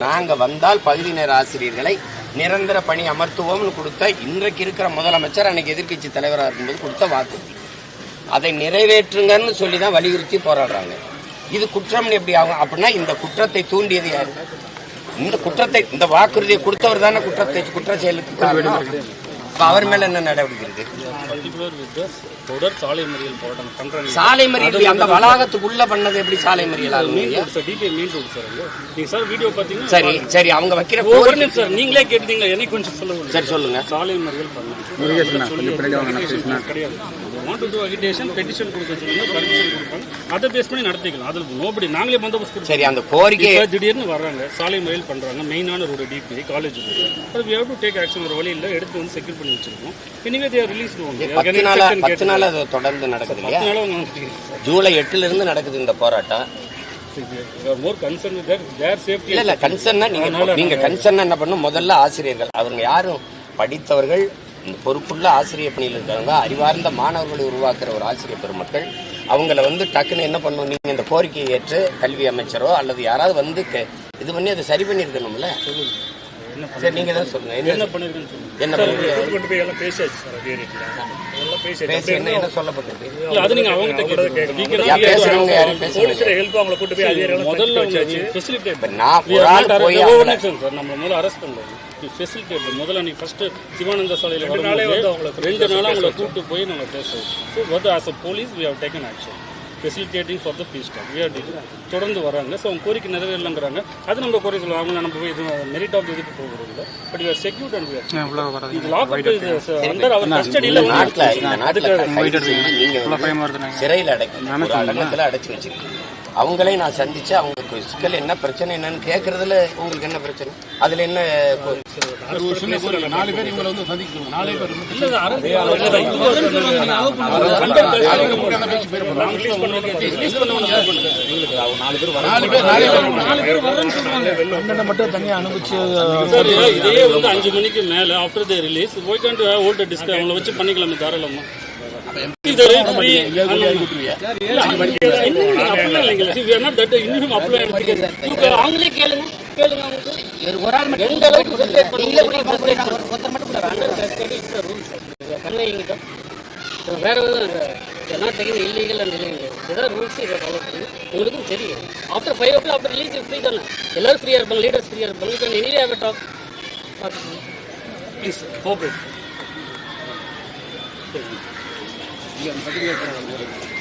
நாங்க வந்தால் பகுதி நேர ஆசிரியர்களை நிரந்தர பணி அமர்த்துவோம்னு கொடுத்த இன்றைக்கு இருக்கிற முதலமைச்சர் அன்னைக்கு எதிர்க்கட்சி தலைவராக இருக்கும்போது கொடுத்த வாக்குறுதி அதை நிறைவேற்றுங்கன்னு சொல்லி தான் வலியுறுத்தி போராடுறாங்க. இது குற்றம் எப்படி ஆகும்? அப்படின்னா இந்த குற்றத்தை தூண்டியது யாரு? இந்த குற்றத்தை இந்த வாக்குறுதியை கொடுத்தவர் தானே குற்றத்தை குற்ற செயலுக்கு இப்ப அவர் மேல என்ன நடவடிக்கை இருக்கு? தொடர் சாலை மறியல் போராட்டம் பண்றாங்க சாலை மறியல் அந்த வளாகத்துக்குள்ள பண்ணது எப்படி சாலை மறியல் ஆகும் road sir main road sir அங்க. நீங்க சார் வீடியோ பாத்தீங்கன்னா சரி சரி அவங்க வைக்கிற ஒரு நிமிஷம் சார் நீங்களே கேட்டீங்களா எனக்கு கொஞ்சம் சொல்லுங்க சரி சொல்லுங்க. சாலை மறியல் பண்ணலாம் கிடையாது want to do agitation petition கொடுக்க சொல்லுங்க பர்மிஷன் கொடுப்பாங்க அதை பேஸ் பண்ணி நடத்திக்கலாம். அதில் நோபடி நாங்களே பந்தோபஸ்து கொடுப்போம் சரி அந்த கோரிக்கை திடீர்னு வர்றாங்க சாலை மறியல் பண்றாங்க மெயினான ரோடு டிபி காலேஜ் அது we have to take action ஒரு வழி இல்ல எடுத்து வந்து செக்யூர் பண்ணி வச்சிருக்கோம். எனிவே தேர் ரிலீஸ் பத்து பத்து நாள் அது தொடர்ந்து நடக்குது இல்லையா? ஜூலை எட்டுல இருந்து நடக்குது இந்த போராட்டம். இல்ல இல்ல கன்சர்னா நீங்க நீங்க கன்சர்ன் என்ன பண்ணும்? முதல்ல ஆசிரியர்கள். அவங்க யாரும் படித்தவர்கள் பொறுப்புள்ள ஆசிரியர் பணியில் இருக்கிறவங்க அறிவார்ந்த மாணவர்களை உருவாக்குற ஒரு ஆசிரியர் பெருமக்கள் அவங்கள வந்து டக்குன்னு என்ன பண்ணணும் நீங்க இந்த கோரிக்கையை ஏற்று கல்வி அமைச்சரோ அல்லது யாராவது வந்து இது பண்ணி அதை சரி பண்ணியிருக்கணும்ல? சரி நீங்க தான் சொல்லுங்க. என்ன சொல்லுங்க. என்ன பண்ணிருக்கீங்க? எல்லாம் பேசியாச்சு சார் எல்லாம் பேசி என்ன என்ன? சொல்லப்பட்டது இல்ல அது நீங்க அவங்க கிட்ட யா பேசுறவங்க யாரும் பேசுறீங்க போலீஸ்ல ஹெல்ப் அவங்கள கூட்டி போய் முதல்ல ஃபெசிலிட்டேட் இப்ப நான் ஒரு ஆள் போய் ஒரு அவங்கள- நிமிஷம் சார் நம்ம முதல்ல அரெஸ்ட் பண்றோம் ஃபெசிலிட்டேட் முதல்ல நீ ஃபர்ஸ்ட் சிவானந்த சாலையில ரெண்டு நாளே வந்து அவங்கள ரெண்டு நாளா அவங்கள கூட்டு போய் நம்ம பேசுவோம் so as a police we have taken action facilitating for the peace talk we தொடர்ந்து வராங்க. ஸோ அவங்க கோரிக்கை நிறைவேறலங்கிறாங்க. அது நம்ம குறை சொல்லுவோம் அவங்க நம்ம போய் இது மெரிட் ஆஃப் இதுக்கு போகிறது இல்லை but you are secured and இது லாக் அண்டர் அவர் கஸ்டடியில் நாட்டுல அதுக்கு சிறையில் அடைக்க ஒரு அடங்கத்துல அடைச்சு வச்சிருக்கீங்க. அவங்களே நான் சந்திச்சு அவங்களுக்கு சிக்கல் என்ன பிரச்சனை என்னன்னு கேட்கறதுல உங்களுக்கு என்ன பிரச்சனை? அதுல என்ன கொ- நாலு பேர் இவங்களை வந்து சந்திக்கணும் நாலே பேர் இல்ல அரசு நாலு பேர் நாலே பேர் மட்டும் தனியா அனுப்பிச்சு சார் இதே வந்து அஞ்சு மணிக்கு மேல after the release old disk அவங்கள வச்சு பண்ணிக்கலாமே தாராளமா. அவங்களே கேளுங்க வேற not taking illegal and illegal இதான் ரூல்ஸ் இதை ஃபாலோ உங்களுக்கும் தெரியும் after five o'clock after release free தானே எல்லாரும் ஃப்ரீயாக இருப்பாங்க லீடர்ஸ் ஃப்ரீயாக இருப்பாங்க ஸோ எனிவே ஹேவ் டாக் இல்லை பக்கத்தில்